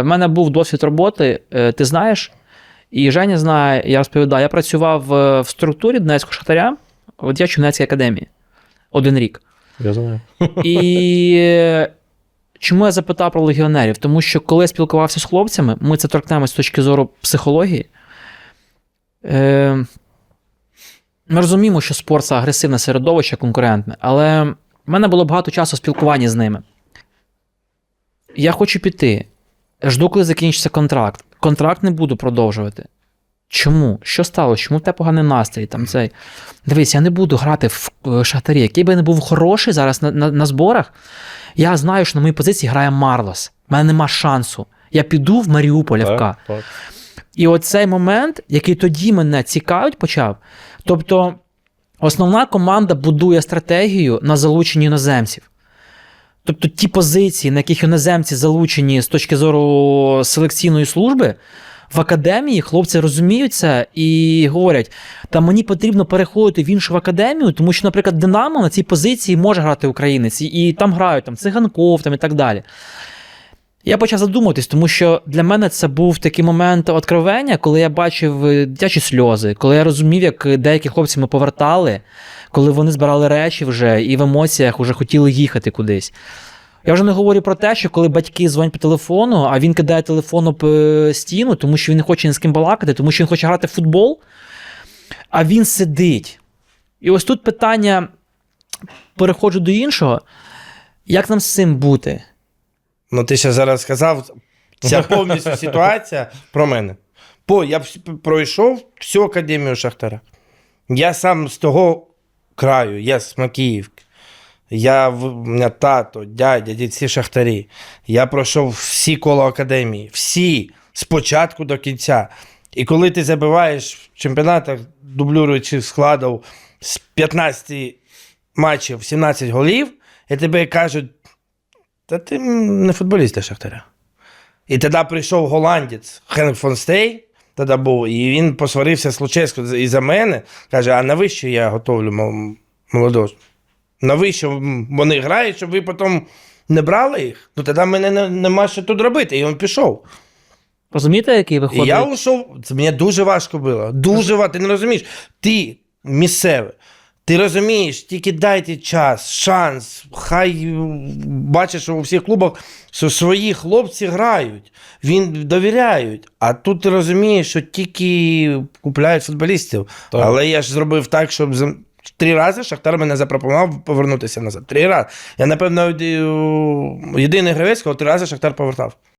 У мене був досвід роботи, е, ти знаєш, і Женя знає, я розповідаю, я працював е, в структурі Донецького шахтаря, в Чернецькій академії. Один рік. Я знаю. І е, чому я запитав про легіонерів? Тому що коли я спілкувався з хлопцями, ми це торкнемось з точки зору психології. Е, ми розуміємо, що спорт це агресивне середовище, конкурентне, але в мене було багато часу спілкування з ними. Я хочу піти. Жду, коли закінчиться контракт. Контракт не буду продовжувати. Чому? Що сталося? Чому в тебе поганий настрій? Там цей. Дивись, я не буду грати в е, шахтарі. Який би я не був хороший зараз на, на, на зборах, я знаю, що на моїй позиції грає Марлос. У мене нема шансу. Я піду в Маріуполь ФК. Так, так. І оцей момент, який тоді мене цікавить, почав. Тобто, основна команда будує стратегію на залученні іноземців. Тобто, ті позиції, на яких іноземці залучені з точки зору селекційної служби, в академії хлопці розуміються і говорять: та мені потрібно переходити в іншу академію, тому що, наприклад, Динамо на цій позиції може грати українець, і- там грають там, циганков там, і так далі. Я почав задумуватись, тому що для мене це був такий момент откровення, коли я бачив е, дитячі сльози, коли я розумів, як деякі хлопці ми повертали, коли вони збирали речі вже і в емоціях вже хотіли їхати кудись. Я вже не говорю про те, що коли батьки дзвонять по телефону, а він кидає телефон об е, стіну, тому що він не хоче ні з ким балакати, тому що він хоче грати в футбол, а він сидить. І ось тут питання переходжу до іншого. Як нам з цим бути? Ну, ти ще зараз сказав, ця повністю ситуація про мене. По, я пройшов всю академію Шахтаря. Я сам з того краю, я з Макіївки. Я, в- мене тато, дядя, дід, шахтарі. Я пройшов всі коло академії, всі з початку до кінця. І коли ти забиваєш в чемпіонатах, дублюючи складів з 15 матчів 17 голів, і тебе кажуть, та ти не футболіст для Шахтаря. І тоді прийшов голландець Хенк фон Стей, тоді був, і він посварився з Луческо і за мене. Каже: а навіщо я готовлю мол- молодого? Навіщо вони грають, щоб ви потім не брали їх? Ну тоді мене нема що тут робити. І він пішов. Розумієте, який виходить? І я ушов. Це мені дуже важко було. Дуже важко. Ти не розумієш. Ти місцевий. Ти розумієш, тільки дайте час, шанс. Хай бачиш, що у всіх клубах що свої хлопці грають, він довіряють. А тут ти розумієш, що тільки купляють футболістів. Так. Але я ж зробив так, щоб три рази Шахтар мене запропонував повернутися назад. Три рази. Я, напевно, єдиний гравець, кого три рази Шахтар повертав.